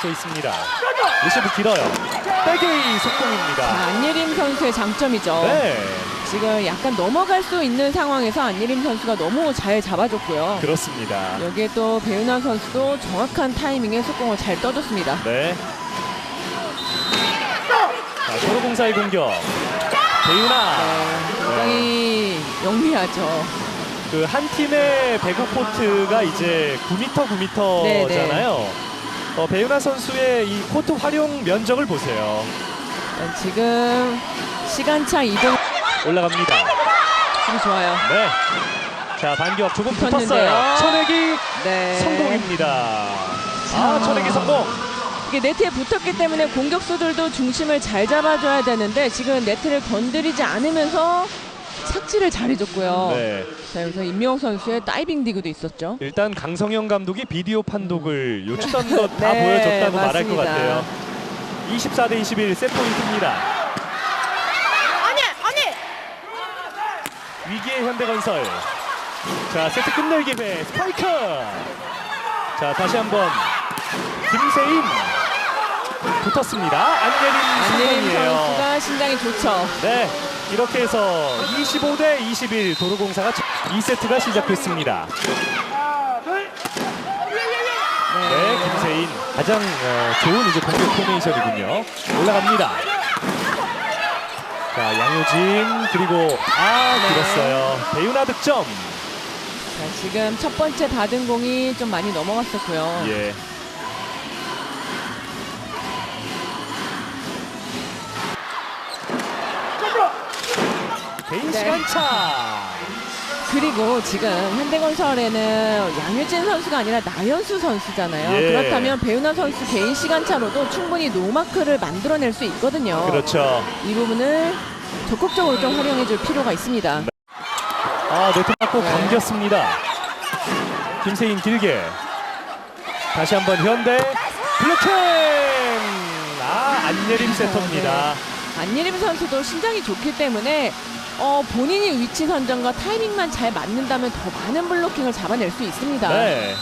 앞서 있습니다. 리시브 길어요. 백이 속공입니다. 자, 안예림 선수의 장점이죠. 네, 지금 약간 넘어갈 수 있는 상황에서 안예림 선수가 너무 잘 잡아줬고요. 그렇습니다. 여기에 또 배윤환 선수도 정확한 타이밍에 속공을 잘 떠줬습니다. 네. 자, 도로공사의 공격. 배윤아. 네, 굉장히 영리하죠. 그한 팀의 배구 코트가 이제 9m, 9m잖아요. 네, 어, 배윤아 선수의 이 코트 활용 면적을 보세요. 자, 지금 시간차 이동 올라갑니다. 아주 좋아요. 네. 자, 반격 조금 붙었는데요. 붙었어요. 천액이 네. 성공입니다. 아, 자. 천액이 성공. 이게 네트에 붙었기 때문에 공격수들도 중심을 잘 잡아줘야 되는데 지금 네트를 건드리지 않으면서 착지를 잘해줬고요. 네. 자 여기서 임명호 선수의 다이빙 디그도 있었죠. 일단 강성현 감독이 비디오 판독을 요청한 것 다 네, 보여줬다고 말할 것 맞습니다. 같아요. 24 대 21 세트포인트입니다. 위기의 현대건설. 자 세트 끝낼 기회 스파이크. 자 다시 한번 김세인 붙었습니다. 안예림 안예림. 선수가 신장이 좋죠. 네 이렇게 해서 25대 21 도로공사가 2세트가 시작됐습니다. 네, 김세인 가장 어, 좋은 이제 공격 포메이션이군요. 올라갑니다. 자, 양효진 그리고 아 네. 길었어요. 배윤아 득점. 자, 지금 첫 번째 받은 공이 좀 많이 넘어갔었고요. 예. 네. 시간차. 그리고 지금 현대건설에는 양효진 선수가 아니라 나연수 선수잖아요. 예. 그렇다면 배윤아 선수 개인 시간차로도 충분히 노마크를 만들어낼 수 있거든요. 그렇죠. 이 부분을 적극적으로 좀 활용해줄 필요가 있습니다. 아 네트 맞고 네. 감겼습니다. 김세인 길게. 다시 한번 현대 블로킹. 아 안예림 세터입니다. 안예림 선수도 신장이 좋기 때문에 어, 본인이 위치 선정과 타이밍만 잘 맞는다면 더 많은 블로킹을 잡아낼 수 있습니다. 네.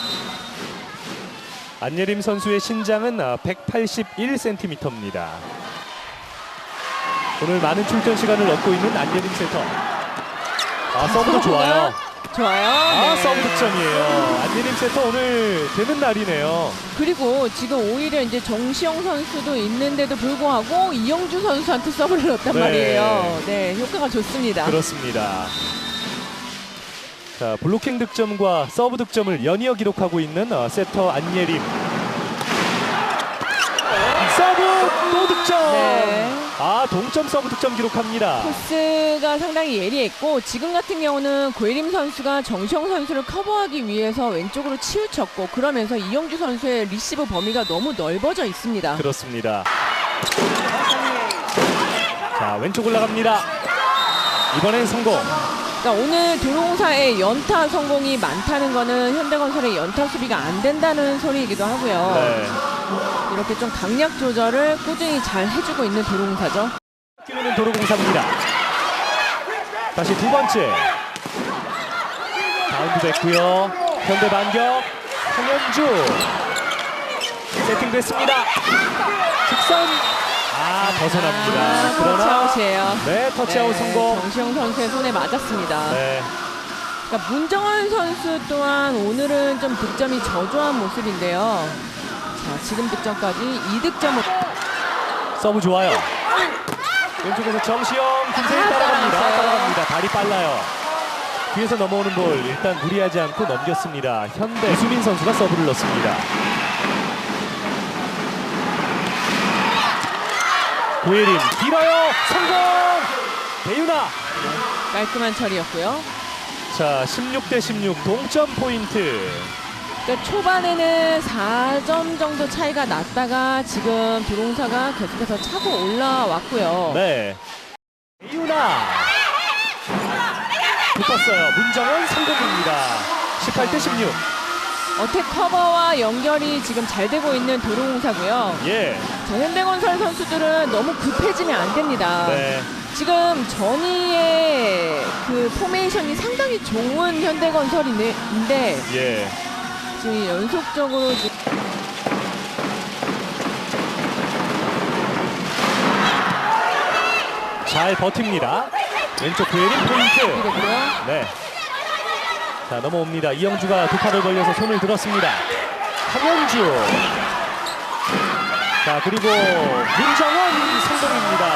안예림 선수의 신장은 아, 181cm입니다. 오늘 많은 출전 시간을 얻고 있는 안예림 세터. 아 서브도 좋아요. 좋아요. 아 네. 서브 득점이에요. 안예림 세터 오늘 되는 날이네요. 그리고 지금 오히려 이제 정시영 선수도 있는데도 불구하고 이영주 선수한테 서브를 넣었단 네. 말이에요. 네, 효과가 좋습니다. 그렇습니다. 자 블로킹 득점과 서브 득점을 연이어 기록하고 있는 어, 세터 안예림. 서브 또 득점. 네. 아 동점 서브 득점 기록합니다. 코스가 상당히 예리했고 지금 같은 경우는 고예림 선수가 정시영 선수를 커버하기 위해서 왼쪽으로 치우쳤고 그러면서 이영주 선수의 리시브 범위가 너무 넓어져 있습니다. 그렇습니다. 자 왼쪽 올라갑니다. 이번엔 성공. 그러니까 오늘 도로공사의 연타 성공이 많다는 거는 현대건설의 연타 수비가 안 된다는 소리이기도 하고요. 네. 이렇게 좀 강약 조절을 꾸준히 잘 해주고 있는 도로공사죠. 뛰는 도로공사입니다. 다시 두 번째. 바운드 됐고요. 현대 반격. 황현주. 세팅됐습니다. 직선. 아 벗어납니다. 아, 그러나 터치아웃이에요. 네 터치아웃 네, 성공. 정시영 선수의 손에 맞았습니다. 네. 그러니까 문정원 선수 또한 오늘은 좀 득점이 저조한 모습인데요. 자, 지금 득점까지 2득점을 서브 좋아요. 왼쪽에서 정시영 김세희 아, 따라갑니다. 따라갑니다. 발이 빨라요. 뒤에서 넘어오는 볼 일단 무리하지 않고 넘겼습니다. 현대 이수민 선수가 서브를 넣습니다. 고예림 길어요. 성공. 배윤아. 깔끔한 처리였고요. 자 16 대 16 동점 포인트. 그러니까 초반에는 4점 정도 차이가 났다가 지금 도롱사가 계속해서 차고 올라왔고요. 네. 배윤아. 붙었어요. 문정원 성공입니다. 18대 16. 어택 커버와 연결이 지금 잘 되고 있는 도로공사고요. 예. 자, 현대건설 선수들은 너무 급해지면 안 됩니다. 네. 지금 전위의 그 포메이션이 상당히 좋은 현대건설인데 예. 지금 연속적으로 잘 버팁니다. 왼쪽 구에린 포인트. 됐고요. 네. 자 넘어옵니다. 이영주가 두 팔을 벌려서 손을 들었습니다. 강영주. 자 그리고 문정원 성공입니다.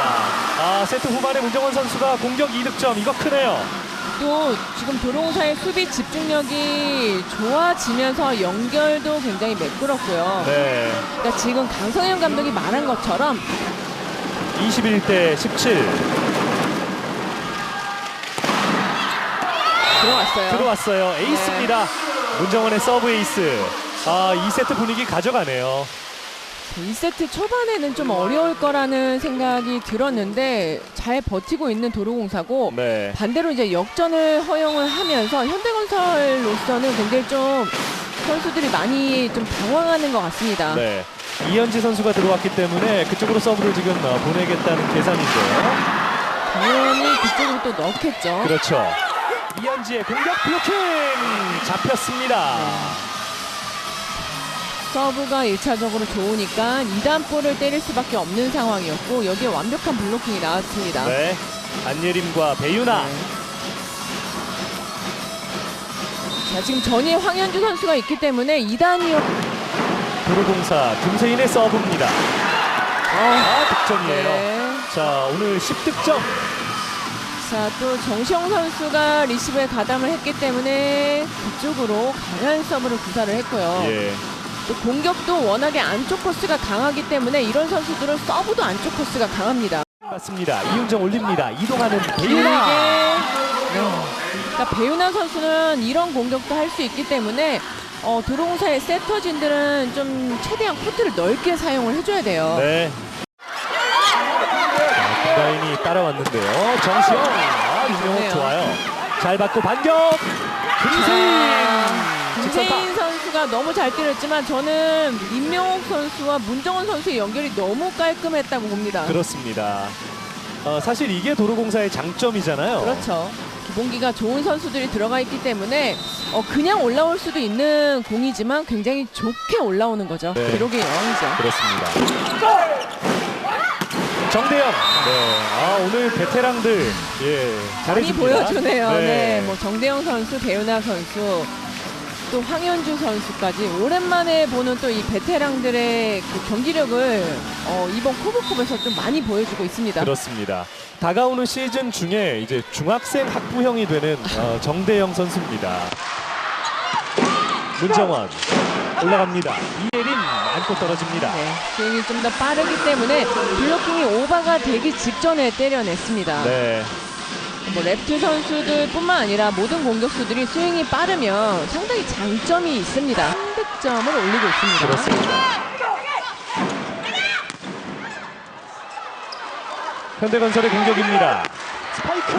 아 세트 후반에 문정원 선수가 공격 2득점 이거 크네요. 또 지금 도롱사의 수비 집중력이 좋아지면서 연결도 굉장히 매끄럽고요. 네. 그러니까 지금 강성현 감독이 말한 것처럼 21대 17 들어왔어요. 들어왔어요. 에이스입니다. 문정원의 서브 에이스. 아 2세트 분위기 가져가네요. 2세트 초반에는 좀 어려울 거라는 생각이 들었는데 잘 버티고 있는 도로공사고 네. 반대로 이제 역전을 허용을 하면서 현대건설로서는 굉장히 좀 선수들이 많이 좀 당황하는 것 같습니다. 네. 이현지 선수가 들어왔기 때문에 그쪽으로 서브를 지금 어, 보내겠다는 계산인데요. 당연히 그쪽으로 또 넣겠죠. 그렇죠. 이현지의 공격 블로킹 잡혔습니다. 서브가 1차적으로 좋으니까 2단볼을 때릴 수밖에 없는 상황이었고 여기에 완벽한 블로킹이 나왔습니다. 네. 안예림과 배유나. 자, 지금 전위에 황현주 선수가 있기 때문에 2단이요. 도로공사 김세인의 서브입니다. 아, 득점이에요. 네. 자, 오늘 10득점. 자, 또 정시영 선수가 리시브에 가담을 했기 때문에 그쪽으로 강한 서브를 구사를 했고요. 예. 또 공격도 워낙에 안쪽 코스가 강하기 때문에 이런 선수들은 서브도 안쪽 코스가 강합니다. 맞습니다. 이윤정 올립니다. 이동하는. 네. 그러니까 배우나 선수는 이런 공격도 할 수 있기 때문에 어, 드롱사의 세터진들은 좀 최대한 코트를 넓게 사용을 해줘야 돼요. 네. 자, 김가인이 따라왔는데요. 정시영. 아. 윤영욱 좋아요. 잘 받고 반격. 김세인. 김세인 선수가 너무 잘 때렸지만 저는 임명옥 선수와 문정원 선수의 연결이 너무 깔끔했다고 봅니다. 그렇습니다. 어, 사실 이게 도로공사의 장점이잖아요. 그렇죠. 기본기가 좋은 선수들이 들어가 있기 때문에 어, 그냥 올라올 수도 있는 공이지만 굉장히 좋게 올라오는 거죠. 네. 기록의 여왕이죠. 그렇습니다. 정대영. 네. 아, 오늘 베테랑들 예, 잘해줍니다. 보여주네요. 네. 네. 뭐 정대영 선수, 배우나 선수, 또 황현주 선수까지 오랜만에 보는 또 이 베테랑들의 그 경기력을 어, 이번 코브컵에서 좀 많이 보여주고 있습니다. 그렇습니다. 다가오는 시즌 중에 이제 중학생 학부형이 되는 어, 정대영 선수입니다. 문정원 올라갑니다. 이예린 안고 떨어집니다. 네, 스윙이 좀 더 빠르기 때문에 블로킹이 오버가 되기 직전에 때려냈습니다. 네. 뭐 랩트 선수들뿐만 아니라 모든 공격수들이 스윙이 빠르면 상당히 장점이 있습니다. 한 득점을 올리고 있습니다. 그렇습니다. 현대건설의 공격입니다. 스파이크.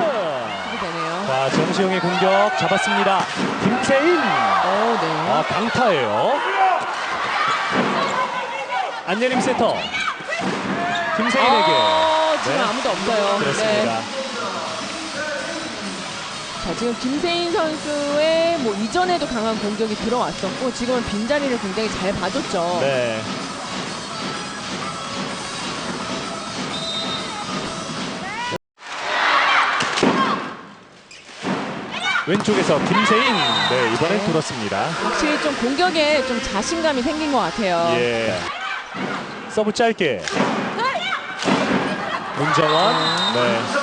되네요. 자 정시영의 공격 잡았습니다. 김세인. 어, 네. 아 강타예요. 안예림 세터. 김세인에게. 어, 지금 네. 아무도 없어요. 그렇습니다. 네. 자, 지금 김세인 선수의 뭐 이전에도 강한 공격이 들어왔었고 지금은 빈자리를 굉장히 잘 봐줬죠. 네. 왼쪽에서 김세인. 네 이번엔 네. 뚫었습니다. 확실히 좀 공격에 좀 자신감이 생긴 것 같아요. 예. 서브 짧게. 문정원. 네.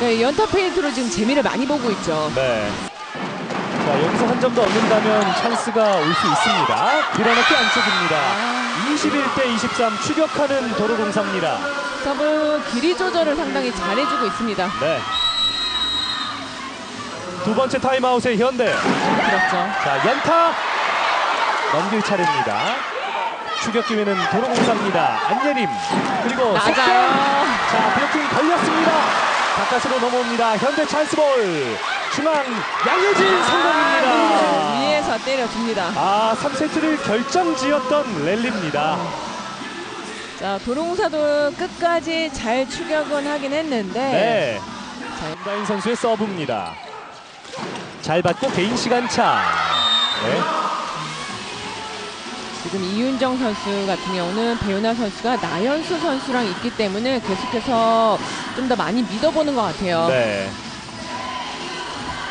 네, 연타 페인트로 지금 재미를 많이 보고 있죠. 네. 자, 여기서 한 점 더 얻는다면 찬스가 올 수 있습니다. 밀어넣기 안쪽입니다. 아, 21대 23 추격하는 도로공사입니다. 서브 길이 조절을 상당히 잘해주고 있습니다. 네. 두 번째 타임아웃의 현대. 그렇죠. 자, 연타. 넘길 차례입니다. 추격 기회는 도로공사입니다. 안예림. 그리고. 맞아요. 자, 블로킹 걸렸습니다. 바깥으로 넘어옵니다. 현대 찬스볼. 중앙 양효진 성공입니다. 아, 위에서 때려줍니다. 아, 3세트를 결정지었던 랠리입니다. 자, 도롱사도 끝까지 잘 추격은 하긴 했는데 네. 자, 김다인 선수의 서브입니다. 잘 받고 개인 시간 차. 네. 지금 이윤정 선수 같은 경우는 배우나 선수가 나연수 선수랑 있기 때문에 계속해서 좀 더 많이 믿어보는 것 같아요. 네.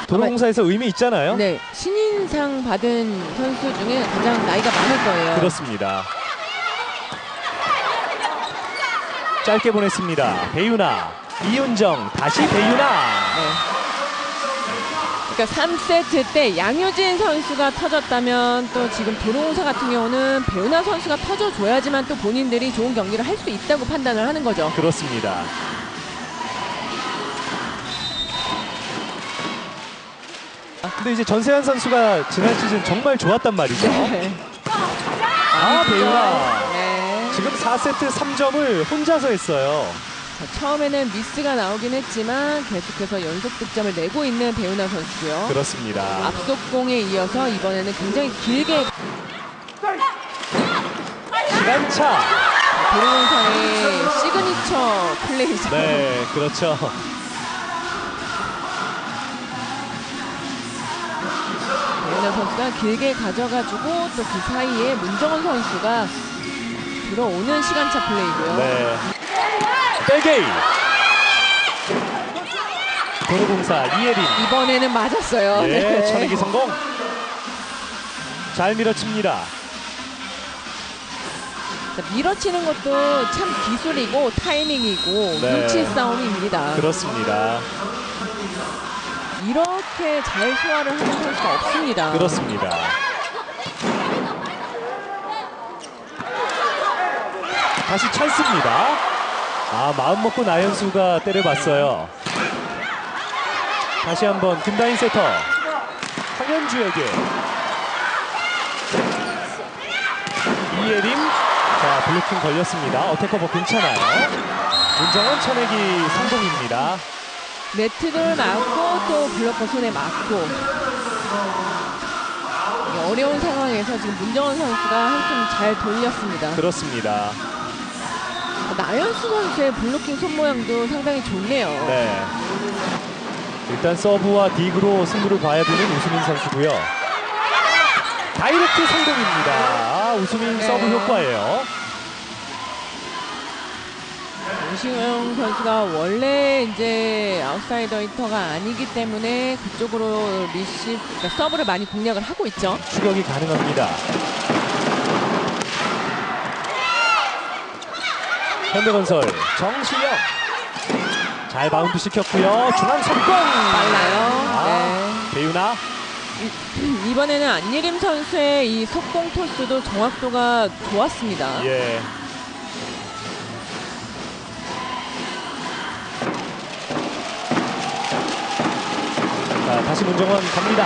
도로공사에서 의미 있잖아요. 네, 신인상 받은 선수 중에 가장 나이가 많을 거예요. 그렇습니다. 짧게 보냈습니다. 배유나, 이윤정, 다시 배유나. 네. 그러니까 3세트 때 양효진 선수가 터졌다면 또 지금 도로공사 같은 경우는 배우나 선수가 터져줘야지만 또 본인들이 좋은 경기를 할 수 있다고 판단을 하는 거죠. 그렇습니다. 근데 이제 전세환 선수가 지난 시즌 정말 좋았단 말이죠. 네. 아, 배우나. 네. 지금 4세트 3점을 혼자서 했어요. 자, 처음에는 미스가 나오긴 했지만 계속해서 연속 득점을 내고 있는 배우나 선수고요. 그렇습니다. 앞속공에 이어서 이번에는 굉장히 길게 시간차. 도로공사의 시그니처 플레이죠. 네, 그렇죠. 배우나 선수가 길게 가져가지고 또 그 사이에 문정원 선수가 들어오는 시간차 플레이고요. 네. 백게이. 도로공사 이예린. 이번에는 맞았어요. 예, 네. 쳐내기 성공. 잘 밀어칩니다. 자, 밀어치는 것도 참 기술이고 타이밍이고 네. 눈치 싸움입니다. 그렇습니다. 이렇게 잘 소화를 하는 선수가 없습니다. 그렇습니다. 다시 찬스입니다. 아, 마음 먹고 나연수가 때려봤어요. 다시 한번 김다인 세터. 황현주에게. 이예림. 자, 블로킹 걸렸습니다. 어택커버 괜찮아요. 문정원 쳐내기 성공입니다. 네트를 맞고 또 블로커 손에 맞고 이 어려운 상황에서 지금 문정원 선수가 한숨 잘 돌렸습니다. 그렇습니다. 나연수 선수의 블로킹 손 모양도 상당히 좋네요. 네. 일단 서브와 딕으로 승부를 봐야 되는 우수민 선수고요. 다이렉트 성공입니다. 아, 우수민 네. 서브 효과예요. 오시영 선수가 원래 이제 아웃사이더 히터가 아니기 때문에 그쪽으로 리시 그러니까 서브를 많이 공략을 하고 있죠. 추격이 가능합니다. 현대건설 정시영 잘 바운드 시켰고요. 중앙 속공 빨라요. 아, 네. 배우나 이번에는 안예림 선수의 이 속공 토스도 정확도가 좋았습니다. 예. 자, 다시 문정원 갑니다.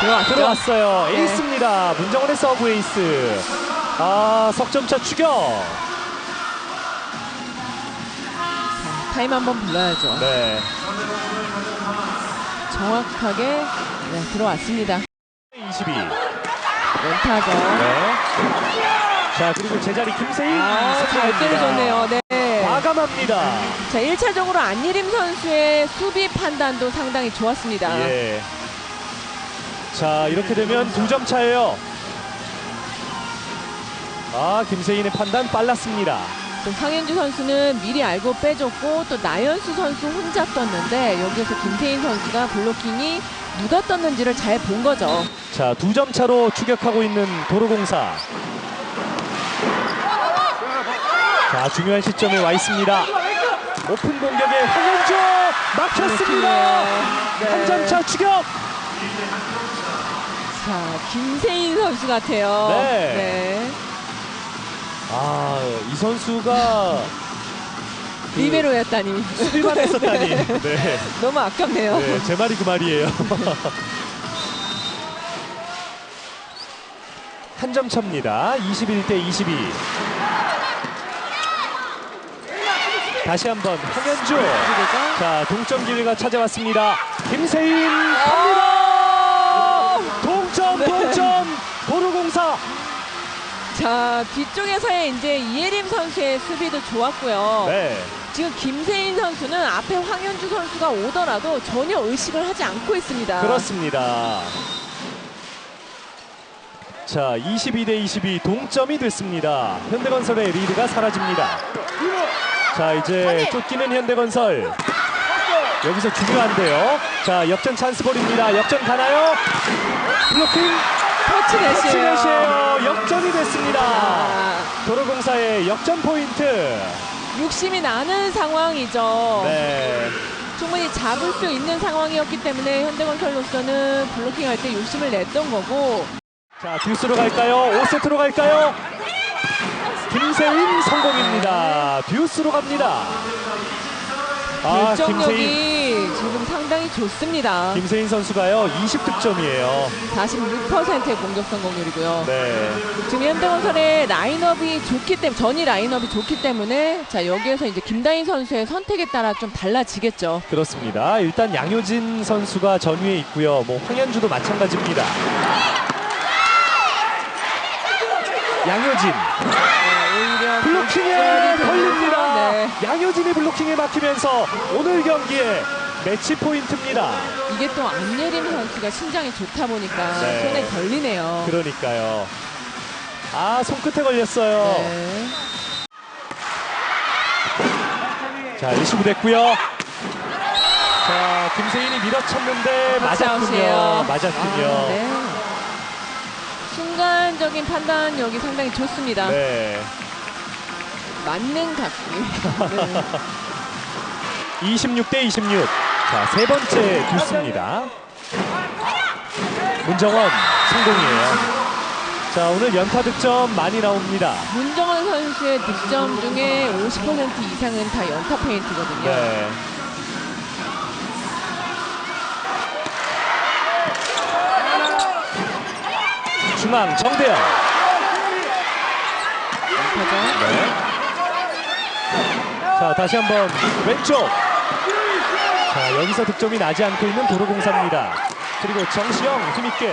들어왔죠? 들어왔어요. 네. 에이스입니다. 문정원의 서브 에이스. 아, 석점차 추격. 타임 한번 불러야죠. 네. 정확하게 네, 들어왔습니다. 22. 멘타죠. 네. 자, 그리고 제자리 김세인. 아, 잘. 때려줬네요. 네. 과감합니다. 자, 1차적으로 안예림 선수의 수비 판단도 상당히 좋았습니다. 예. 자, 이렇게 되면 두 점 차예요. 아, 김세인의 판단 빨랐습니다. 또 황현주 선수는 미리 알고 빼줬고 또 나연수 선수 혼자 떴는데 여기에서 김태인 선수가 블로킹이 누가 떴는지를 잘 본 거죠. 자, 두 점 차로 추격하고 있는 도로공사. 자, 중요한 시점에 와 있습니다. 오픈 공격에 황현주 막혔습니다. 네. 한 점 차 추격. 자, 김세인 선수 같아요. 네. 아, 이 선수가 그 리베로였다니. 수비만 했었다니. 네. 너무 아깝네요. 네, 제 말이 그 말이에요. 한 점 차입니다. 21대 22. 다시 한번 황현주. 그죠? 자, 동점 기회가 찾아왔습니다. 김세인 갑니다. 동점, 네. 동점. 도로공사. 자, 뒤쪽에서의 이제 이예림 선수의 수비도 좋았고요. 네. 지금 김세인 선수는 앞에 황현주 선수가 오더라도 전혀 의식을 하지 않고 있습니다. 그렇습니다. 자, 22 대 22 동점이 됐습니다. 현대건설의 리드가 사라집니다. 자, 이제 쫓기는 현대건설. 여기서 중요한데요. 자, 역전 찬스 볼입니다. 역전 가나요? 블로킹 터치넷이에요. 치넷이에요. 역전이 됐습니다. 아, 도로공사의 역전 포인트. 욕심이 나는 상황이죠. 네. 충분히 잡을 수 있는 상황이었기 때문에 현대건설로서는 블로킹할 때 욕심을 냈던 거고 자, 듀스로 갈까요? 5세트로 갈까요? 김세인 성공입니다. 듀스로 갑니다. 아, 김세인. 결정력이 지금 상당히 좋습니다. 김세인 선수가요 20득점이에요. 46%의 공격 성공률이고요. 네. 지금 현대건설의 라인업이 좋기 때문에 전이 라인업이 좋기 때문에 자 여기에서 이제 김다인 선수의 선택에 따라 좀 달라지겠죠. 그렇습니다. 일단 양효진 선수가 전위에 있고요. 뭐 황현주도 마찬가지입니다. 양효진 블로킹에 걸립니다. 네. 양효진이 블로킹에 막히면서 오늘 경기에 매치 포인트입니다. 이게 또 안예림 선수가 신장이 좋다 보니까 네. 손에 걸리네요. 그러니까요. 아 손끝에 걸렸어요. 네. 자 리시브 됐고요. 자 김세인이 밀어쳤는데 맞았군요. 맞았군요. 아, 네. 순간적인 판단력이 상당히 좋습니다. 네. 맞는 각기. 네. 26대 26. 자, 세 번째 듀스입니다. 문정원 성공이에요. 자, 오늘 연타 득점 많이 나옵니다. 문정원 선수의 득점 중에 50% 이상은 다 연타 페인트거든요. 네. 중앙 정대현. 연타죠. 네. 자, 다시 한번 왼쪽. 자, 여기서 득점이 나지 않고 있는 도로공사입니다. 그리고 정시영 힘있게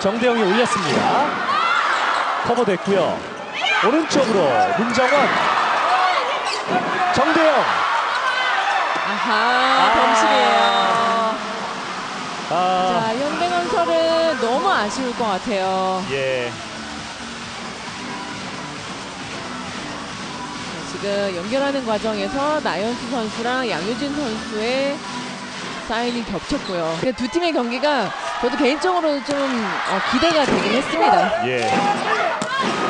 정대영이 올렸습니다. 커버됐고요. 오른쪽으로 문정원. 정대영. 아하, 범실이에요. 아, 자, 현대건설은 너무 아쉬울 것 같아요. 예. 지금 연결하는 과정에서 나연수 선수랑 양효진 선수의 사인이 겹쳤고요. 두 팀의 경기가 저도 개인적으로 좀 어, 기대가 되긴 했습니다. 예.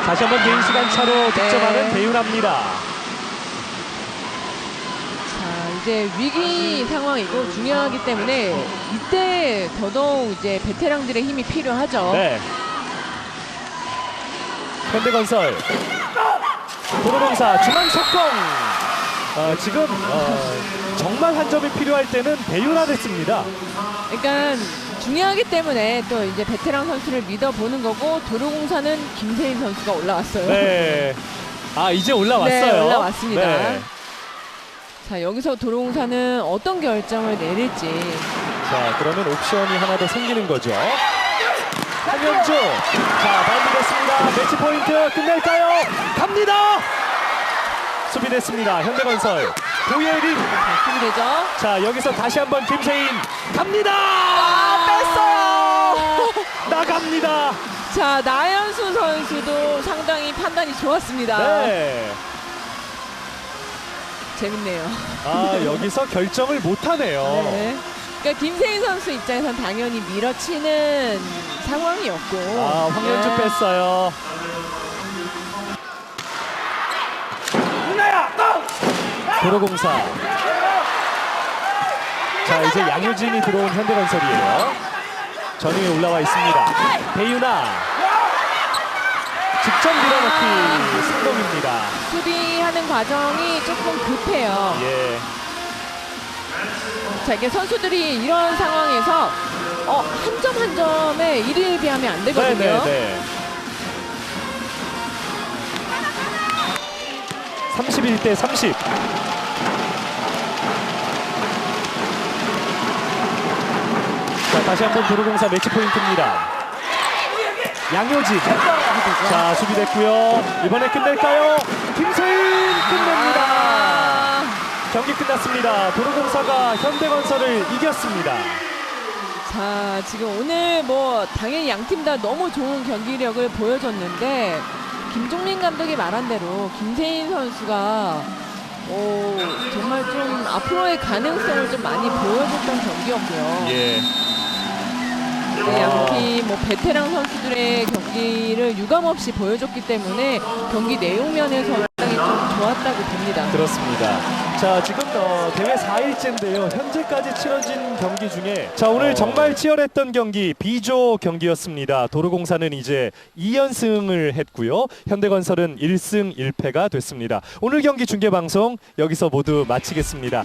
다시 한번 개인 시간 차로 득점하는 네. 배윤합니다. 자, 이제 위기 상황이고 중요하기 때문에 이때 더더욱 이제 베테랑들의 힘이 필요하죠. 네. 현대건설 도로공사 중앙 속공. 어, 지금 어, 정말 한 점이 필요할 때는 배윤아 됐습니다. 그러니까 중요하기 때문에 또 이제 베테랑 선수를 믿어보는 거고 도로공사는 김세인 선수가 올라왔어요. 네. 아 이제 올라왔어요. 네, 올라왔습니다. 네. 자, 여기서 도로공사는 어떤 결정을 내릴지. 자 그러면 옵션이 하나 더 생기는 거죠. 한현주. 자 마무리됐습니다. 매치 포인트 끝낼까요? 갑니다. 수비됐습니다. 현대건설. 고예린. 바꾸게 되죠. 자 여기서 다시 한번 김세인 갑니다. 뺐어요. 나갑니다. 자, 나연수 선수도 상당히 판단이 좋았습니다. 네. 재밌네요. 아 여기서 결정을 못하네요. 네. 그러니까 김세인 선수 입장에선 당연히 밀어치는 상황이었고. 아 황현주 네. 뺐어요. 도로공사. 자 이제 양효진이 들어온 현대건설이에요. 전위에 올라와 있습니다. 배유나 직접 밀어넣기 성공입니다. 수비하는 과정이 조금 급해요. 예. 자, 이게 선수들이 이런 상황에서 어, 한 점 한 점에 일일비하면 안 되거든요. 네네네. 31대 30. 자, 다시 한번 도로공사 매치 포인트입니다. 양효진. 자, 수비됐고요. 이번에 끝낼까요? 김세인 끝냅니다. 아, 경기 끝났습니다. 도로공사가 현대건설을 이겼습니다. 자, 지금 오늘 뭐 당연히 양 팀 다 너무 좋은 경기력을 보여줬는데 김종민 감독이 말한 대로 김세인 선수가 오, 정말 좀 앞으로의 가능성을 좀 많이 보여줬던 경기였고요. 예. 네, 양팀 뭐 베테랑 선수들의 경기를 유감없이 보여줬기 때문에 경기 내용 면에서 상당히 좀 좋았다고 봅니다. 그렇습니다. 자 지금 어, 대회 4일째인데요. 현재까지 치러진 경기 중에 자 오늘 정말 치열했던 경기 B조 경기였습니다. 도로공사는 이제 2연승을 했고요. 현대건설은 1승 1패가 됐습니다. 오늘 경기 중계 방송 여기서 모두 마치겠습니다.